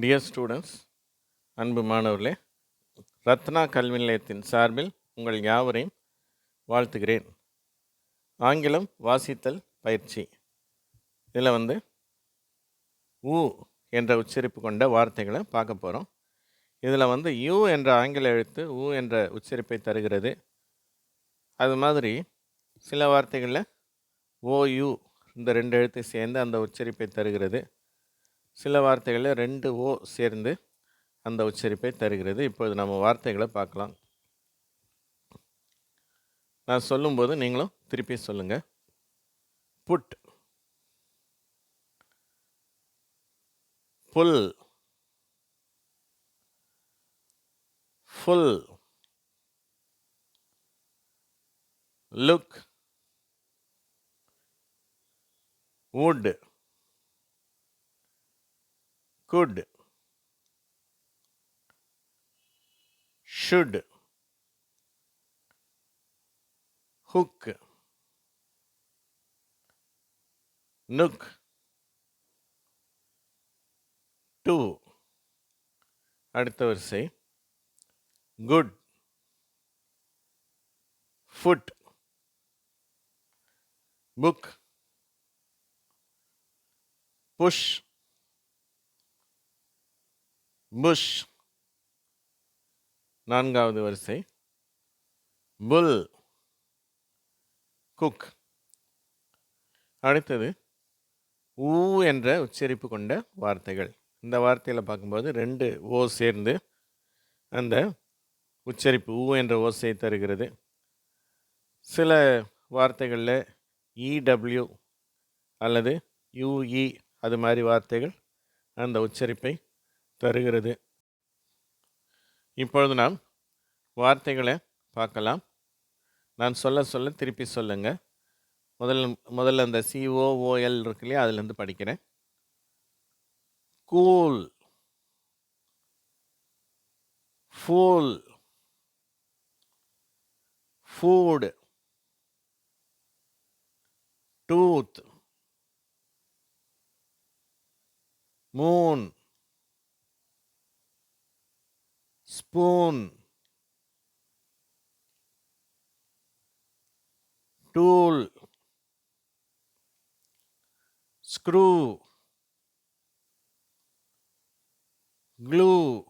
Dear students அன்பு மாணவர்களே ரத்னா கல்வி நிலையத்தின் சார்பில் உங்கள் யாவரையும் வாழ்த்துகிறேன். ஆங்கிலம் வாசித்தல் பயிற்சி. இதில் வந்து ஊ என்ற உச்சரிப்பு கொண்ட வார்த்தைகளை பார்க்க போகிறோம் இதில் வந்து யூ என்ற ஆங்கில எழுத்து ஊ என்ற உச்சரிப்பை தருகிறது. அது மாதிரி சில வார்த்தைகளில் ஓ இந்த ரெண்டு எழுத்து சேர்ந்து அந்த உச்சரிப்பை தருகிறது. சில வார்த்தைகளில் ரெண்டு ஓ சேர்ந்து அந்த உச்சரிப்பை தருகிறது. இப்போது நம்ம வார்த்தைகளை பார்க்கலாம். நான் சொல்லும்போது நீங்களும் திருப்பி சொல்லுங்கள் put. Pull. Full. Look. would could should hook nook to அடுத்த வரிசை good food book push push நான்காவது வரிசை. Pull cook. அடுத்தது ஊ என்ற உச்சரிப்பு கொண்ட வார்த்தைகள். இந்த வார்த்தையில் பார்க்கும்போது ரெண்டு ஓ சேர்ந்து அந்த உச்சரிப்பு ஊ என்ற ஓசையை தருகிறது. சில வார்த்தைகளில் இடபிள்யூ அல்லது யூஇ அது மாதிரி வார்த்தைகள் அந்த உச்சரிப்பை தருகிறது. இப்பொழுது நாம் வார்த்தைகளை பார்க்கலாம். நான் சொல்ல சொல்ல திருப்பி சொல்லுங்க. முதல்ல முதல்ல அந்த சிஓஓஎல் இருக்கு இல்லையா அதுலேருந்து படிக்கிறேன். Cool fool food tooth moon spoon tool screw glue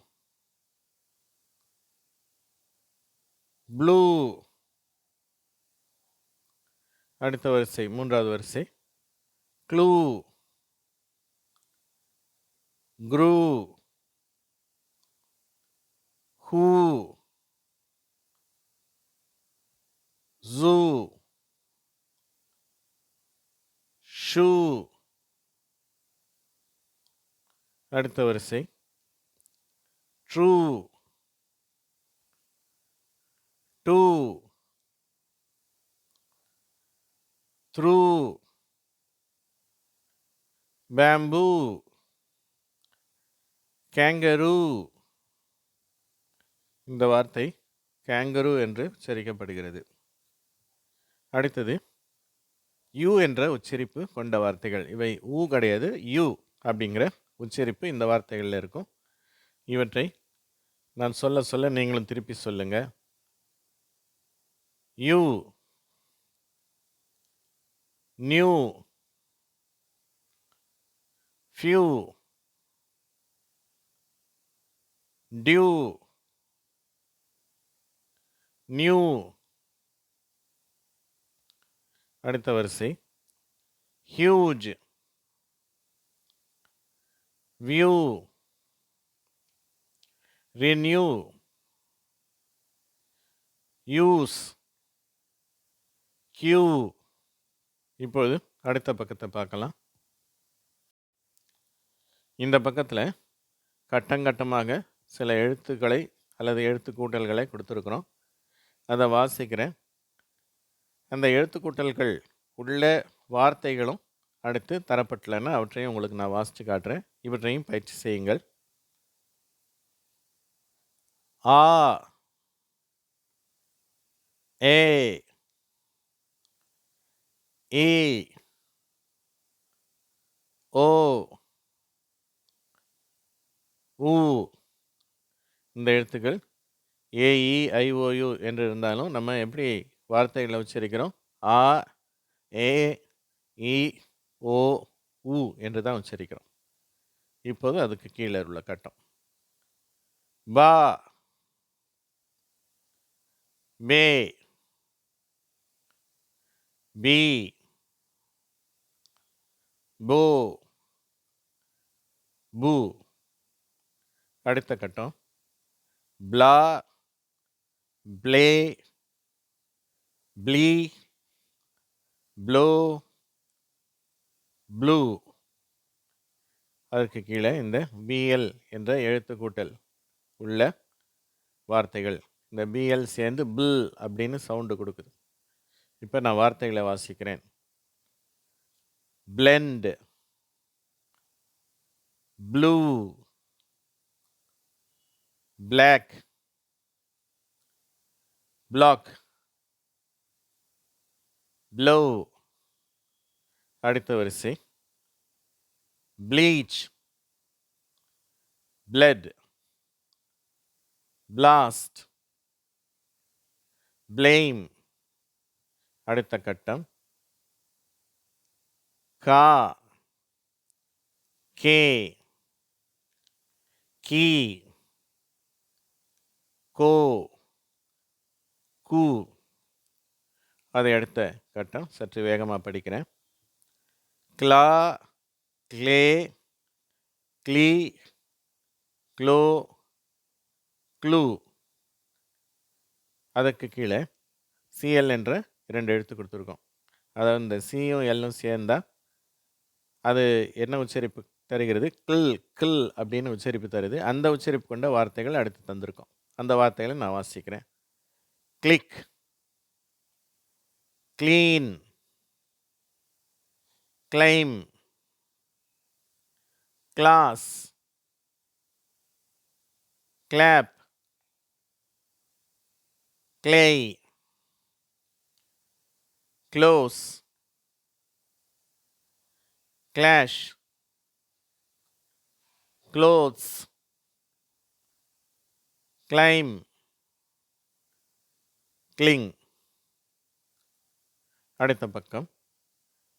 blue அடுத்த வரிசை மூன்றாவது வரிசை clue grew who zoo shoe அடுத்த வரிசை. True do. Through. Bamboo. Kangaroo. இந்த வார்த்தை கேங்கரு என்று உச்சரிக்கப்படுகிறது. அடுத்தது யூ என்ற உச்சரிப்பு கொண்ட வார்த்தைகள். இவை ஊ கிடையாது யூ அப்படிங்கிற உச்சரிப்பு இந்த வார்த்தைகளில் இருக்கும். இவற்றை நான் சொல்ல சொல்ல நீங்களும் திருப்பி சொல்லுங்கள் you new few dew new. அடுத்த வரிசை. Huge. View. Renew. Use. Queue. இப்பொழுது அடுத்த பக்கத்தை பார்க்கலாம். இந்த பக்கத்தில் கட்டங்கட்டமாக சில எழுத்துக்களை அல்லது எழுத்து கூட்டல்களை கொடுத்துருக்குறோம். அதை வாசிக்கிறேன். அந்த எழுத்துக்கூட்டல்கள் உள்ள வார்த்தைகளும் அடுத்து தரப்பட்டலைன்னா அவற்றையும் உங்களுக்கு நான் வாசித்து காட்டுறேன். இவற்றையும் பயிற்சி செய்யுங்கள். ஆ ஏ ஏ ஓ ஊ. இந்த எழுத்துக்கள் ஏஇஐஓயு என்று இருந்தாலும் நம்ம எப்படி வார்த்தைகளை உச்சரிக்கிறோம்? ஆ ஏ இ ஓ உ என்று தான் உச்சரிக்கிறோம். இப்போது அதுக்கு கீழே உள்ள கட்டம். பா பே பி போ பூ. அடுத்த கட்டம். Bla ble bli blo blu அதற்கு கீழே இந்த பிஎல் என்ற எழுத்துக்கூட்டல் உள்ள வார்த்தைகள். இந்த பிஎல் சேர்ந்து பில் அப்படின்னு சவுண்டு கொடுக்குது. இப்போ நான் வார்த்தைகளை வாசிக்கிறேன். Blend blue black black blow அடுத்த வரிசை. ப்ளீச் பிளட் பிளாஸ்ட் பிளேம் அடுத்த கட்டம். கா கே கீ கோ கு. அதை அடுத்த கட்டம் சற்று வேகமாக படிக்கிறேன். கிளா கிளே க்ளீ க்ளோ க்ளூ. அதற்கு கீழே சிஎல் என்ற இரண்டு எழுத்து கொடுத்துருக்கோம். அதாவது இந்த சியும் எல்லும் சேர்ந்தால் அது என்ன உச்சரிப்பு தருகிறது? கில் கில் அப்படின்னு உச்சரிப்பு தருது. அந்த உச்சரிப்பு கொண்ட வார்த்தைகள் அடுத்து தந்திருக்கோம். அந்த வார்த்தைகளை நான் வாசிக்கிறேன். click, clean, Claim. class, clap, clay, close, clash, clothes, climb, கிளிங் அடுத்த பக்கம்.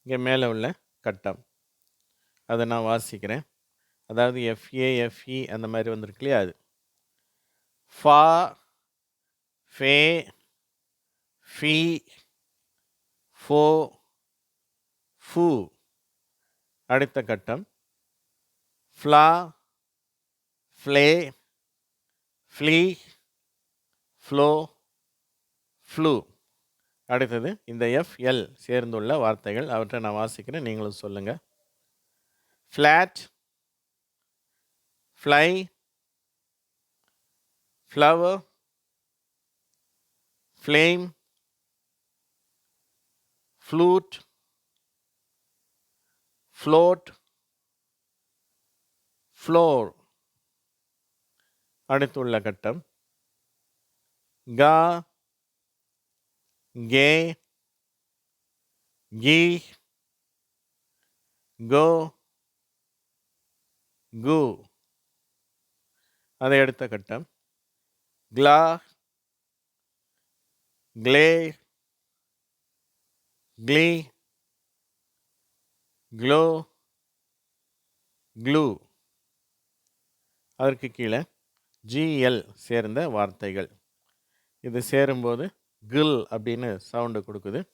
இங்கே மேலே உள்ள கட்டம். அதை நான் வாசிக்கிறேன். அதாவது எஃப்ஏ எஃப்இ அந்த மாதிரி வந்திருக்கு இல்லையா அது? ஃபா ஃபே ஃபி ஃபோ ஃபு அடுத்த கட்டம். Fla fle fli flo flu அடுத்தது இந்த எஃப்எல் சேர்ந்துள்ள வார்த்தைகள். அவற்றை நான் வாசிக்கிறேன் நீங்களும் சொல்லுங்கள் flat fly flower flame flute float floor அடுத்துள்ள கட்டம். கா கே கி கோ கு அதை அடுத்த கட்டம். கிளா க்ளே க்ளீ க்ளோ க்ளூ. அதற்கு கீழே ஜிஎல் சேர்ந்த வார்த்தைகள். இது சேரும்போது கில் அப்படின்னு சவுண்டு கொடுக்குது.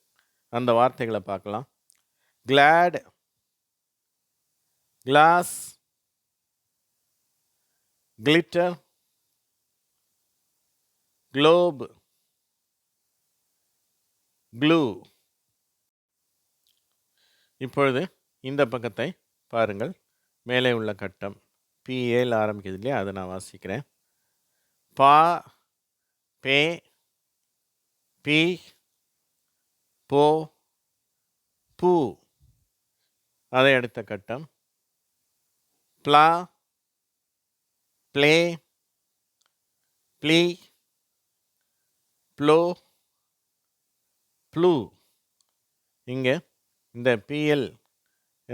அந்த வார்த்தைகளை பார்க்கலாம். Glad glass glitter globe glue இப்பொழுது இந்த பக்கத்தை பாருங்கள். மேலே உள்ள கட்டம். பிஏல ஆரம்பிக்கிறது இல்லையா? அதை நான் வாசிக்கிறேன். பா பே பி போ பூ. அதை அடுத்த கட்டம். Bla ble bli blo blu. இங்கே இந்த பிஎல்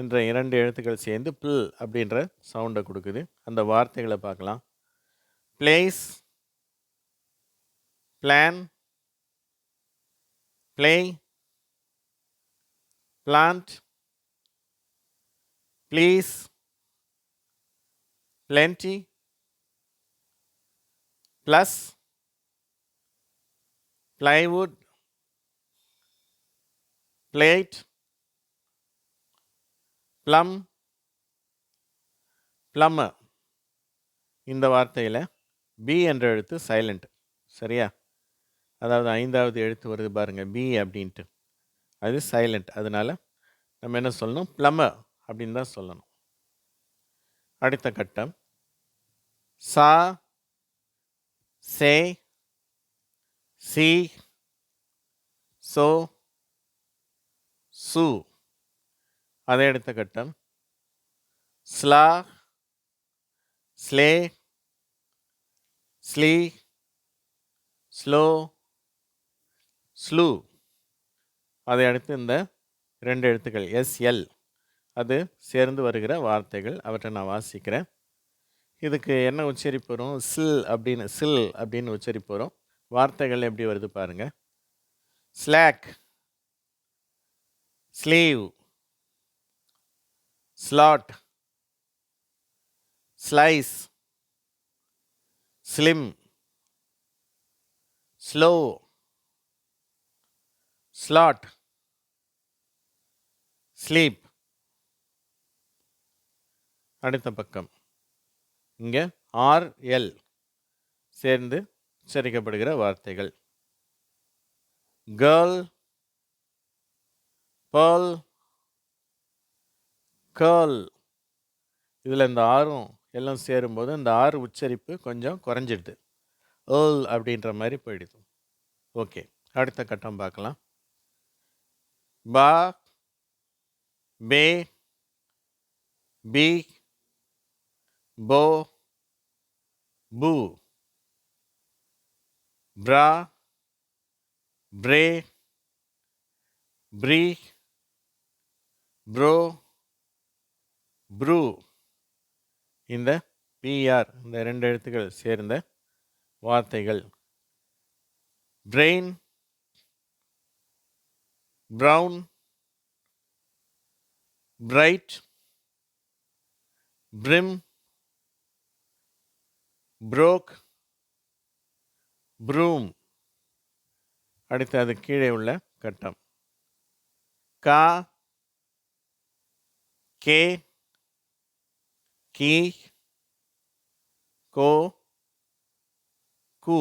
என்ற இரண்டு எழுத்துக்கள் சேர்ந்து பில் அப்படின்ற சவுண்டை கொடுக்குது. அந்த வார்த்தைகளை பார்க்கலாம். Place plan play, plant, please, plenty. Plus. Plywood. Plate. Plum. Plumber. இந்த வார்த்தையில் பி என்ற எழுத்து சைலண்ட் சரியா? அதாவது ஐந்தாவது எழுத்து வருது பாருங்கள் பி அப்படின்ட்டு. அது சைலண்ட் அதனால் நம்ம என்ன சொல்லணும்? ப்ளம அப்படின்னு தான் சொல்லணும். அடுத்த கட்டம். சா சே சி சோ சு. அதே அடுத்த கட்டம். Sla sle sli slo slu. அதை அடுத்து இந்த ரெண்டு எழுத்துக்கள் எஸ்எல் அது சேர்ந்து வருகிற வார்த்தைகள். அவற்றை நான் வாசிக்கிறேன். இதுக்கு என்ன உச்சரிப்பு வரும்? சில் அப்படின்னு சில் அப்படின்னு உச்சரிப்பு வரும். வார்த்தைகள் எப்படி வருது பாருங்கள் slack. Sleeve. Slot. Slice. Slim. Slow. Slot sleep. அடுத்த பக்கம். இங்கே ஆர்எல் சேர்ந்து உச்சரிக்கப்படுகிற வார்த்தைகள். கேர்ள் பேர்ல் கேர்ள் இதில் இந்த ஆறும் எல்லாம் சேரும்போது இந்த ஆறு உச்சரிப்பு கொஞ்சம் குறைஞ்சிடுது. ஏர்ல் அப்படின்ற மாதிரி போயிடுது. ஓகே அடுத்த கட்டம் பார்க்கலாம். ப பே bi bo bu bra bre bri bro bru இந்த பிஆர் இந்த ரெண்டு எழுத்துக்கள் சேர்ந்த வார்த்தைகள். Brain brown bright brim broke broom அடுத்து அது கீழே உள்ள கட்டம். கா கே கீ கோ கூ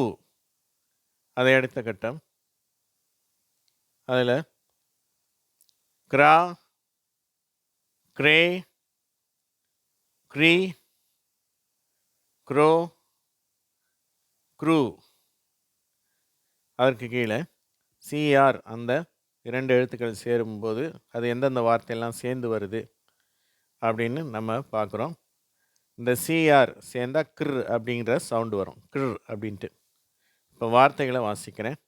அதை அடுத்த கட்டம். அதில் கிரா கிரே க்ரீ க்ரோ க்ரூ. அதற்கு கீழே சிஆர் அந்த இரண்டு எழுத்துக்கள் சேரும்போது அது எந்தெந்த வார்த்தையெல்லாம் சேர்ந்து வருது அப்படின்னு நம்ம பார்க்குறோம். இந்த சிஆர் சேர்ந்தால் கிர் அப்படிங்கிற சவுண்டு வரும். கிர் அப்படின்ட்டு. இப்போ வார்த்தைகளை வாசிக்கிறேன்.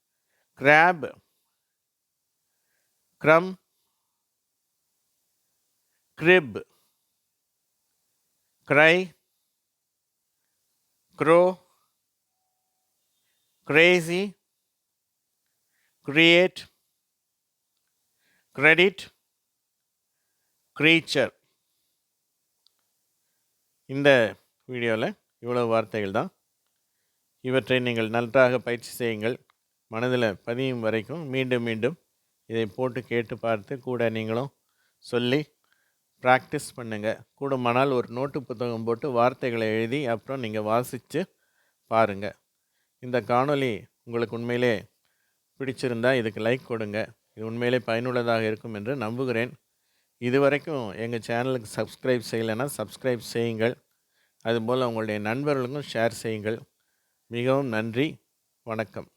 Crab crumb crib cry crow crazy, create, credit, creature. இந்த வீடியோவில் இவ்வளோ வார்த்தைகள் தான். இவற்றை நீங்கள் நன்றாக பயிற்சி செய்யுங்கள். மனதில் பதியும் வரைக்கும் மீண்டும் மீண்டும் இதை போட்டு கேட்டு பார்த்து கூட நீங்களும் சொல்லி ப்ராக்டிஸ் பண்ணுங்கள் கூடுமானால் ஒரு நோட்டு புத்தகம் போட்டு வார்த்தைகளை எழுதி அப்புறம் நீங்கள் வாசித்து பாருங்கள் இந்த காணொளி உங்களுக்கு உண்மையிலே பிடிச்சிருந்தால் இதுக்கு லைக் கொடுங்க. இது உண்மையிலே பயனுள்ளதாக இருக்கும் என்று நம்புகிறேன். இதுவரைக்கும் எங்கள் சேனலுக்கு சப்ஸ்கிரைப் செய்யலைன்னா சப்ஸ்கிரைப் செய்யுங்கள். அதுபோல் உங்களுடைய நண்பர்களுக்கும் ஷேர் செய்யுங்கள். மிகவும் நன்றி. வணக்கம்.